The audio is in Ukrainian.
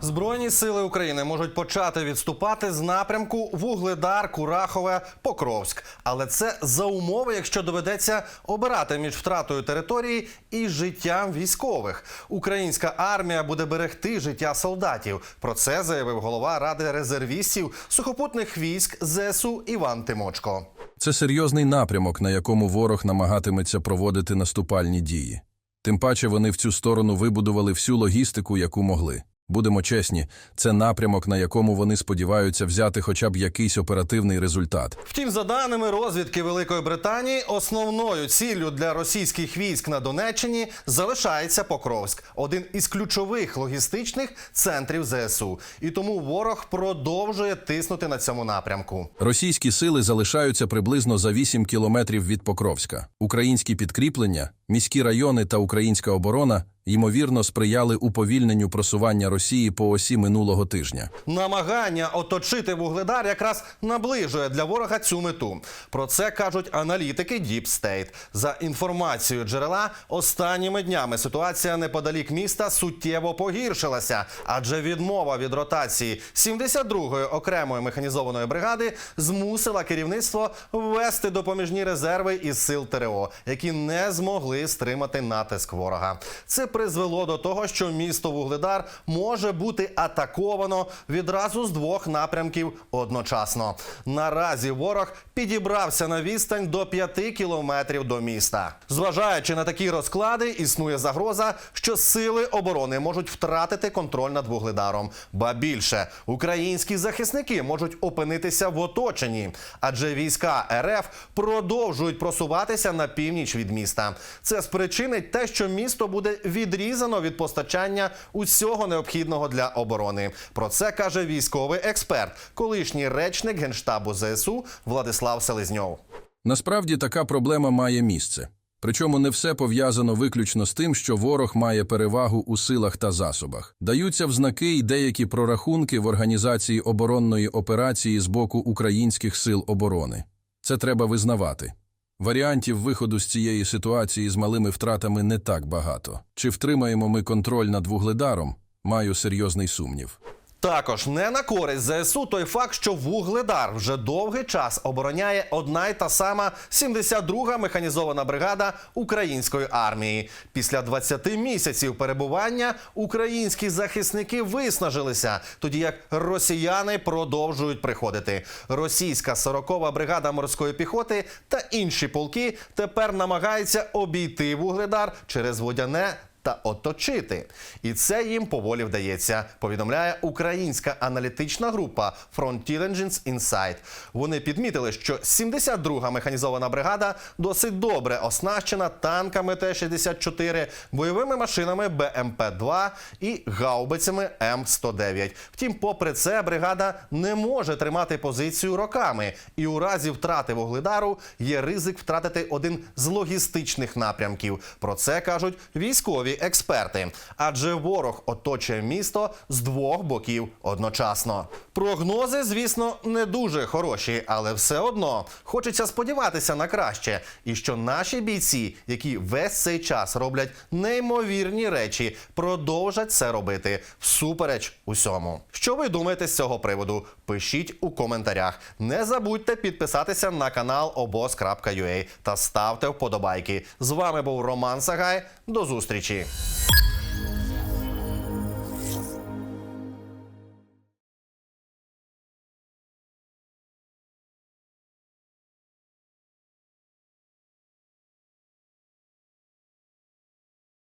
Збройні сили України можуть почати відступати з напрямку Вугледар, Курахове, Покровськ. Але це за умови, якщо доведеться обирати між втратою території і життям військових. Українська армія буде берегти життя солдатів. Про це заявив голова ради резервістів сухопутних військ ЗСУ Іван Тимочко. Це серйозний напрямок, на якому ворог намагатиметься проводити наступальні дії. Тим паче вони в цю сторону вибудували всю логістику, яку могли. Будемо чесні, це напрямок, на якому вони сподіваються взяти хоча б якийсь оперативний результат. Втім, за даними розвідки Великої Британії, основною ціллю для російських військ на Донеччині залишається Покровськ, один із ключових логістичних центрів ЗСУ. І тому ворог продовжує тиснути на цьому напрямку. Російські сили залишаються приблизно за 8 кілометрів від Покровська. Українські підкріплення, міські райони та українська оборона ймовірно сприяли уповільненню просування Росії по осі минулого тижня. Намагання оточити вугледар якраз наближує для ворога цю мету. Про це кажуть аналітики Deep State. За інформацією джерела, останніми днями ситуація неподалік міста суттєво погіршилася, адже відмова від ротації 72-ї окремої механізованої бригади змусила керівництво ввести допоміжні резерви із сил ТРО, які не змогли стримати натиск ворога. Це призвело до того, що місто Вугледар може бути атаковано відразу з двох напрямків одночасно. Наразі ворог підібрався на відстань до 5 кілометрів до міста. Зважаючи на такі розклади, існує загроза, що сили оборони можуть втратити контроль над Вугледаром. Ба більше українські захисники можуть опинитися в оточенні, адже війська РФ продовжують просуватися на північ від міста. Це спричинить те, що місто буде відрізано від постачання усього необхідного для оборони. Про це каже військовий експерт, колишній речник генштабу ЗСУ Владислав Селезньов. Насправді така проблема має місце. Причому не все пов'язано виключно з тим, що ворог має перевагу у силах та засобах. Даються взнаки й деякі прорахунки в організації оборонної операції з боку українських сил оборони. Це треба визнавати. Варіантів виходу з цієї ситуації з малими втратами не так багато. Чи втримаємо ми контроль над вугледаром? Маю серйозний сумнів. Також не на користь ЗСУ той факт, що Вугледар вже довгий час обороняє одна й та сама 72-га механізована бригада української армії. Після 20 місяців перебування українські захисники виснажилися, тоді як росіяни продовжують приходити. Російська 40-га бригада морської піхоти та інші полки тепер намагаються обійти Вугледар через водяне та оточити. І це їм поволі вдається, повідомляє українська аналітична група Frontier Insight. Вони підмітили, що 72-га механізована бригада досить добре оснащена танками Т-64, бойовими машинами БМП-2 і гаубицями М109. Втім, попри це, бригада не може тримати позицію роками, і у разі втрати вугледару є ризик втратити один з логістичних напрямків. Про це кажуть військові експерти. Адже ворог оточує місто з двох боків одночасно. Прогнози, звісно, не дуже хороші, але все одно хочеться сподіватися на краще. І що наші бійці, які весь цей час роблять неймовірні речі, продовжать це робити всупереч усьому. Що ви думаєте з цього приводу? Пишіть у коментарях. Не забудьте підписатися на канал обоз.ua та ставте вподобайки. З вами був Роман Сагай. До зустрічі. day.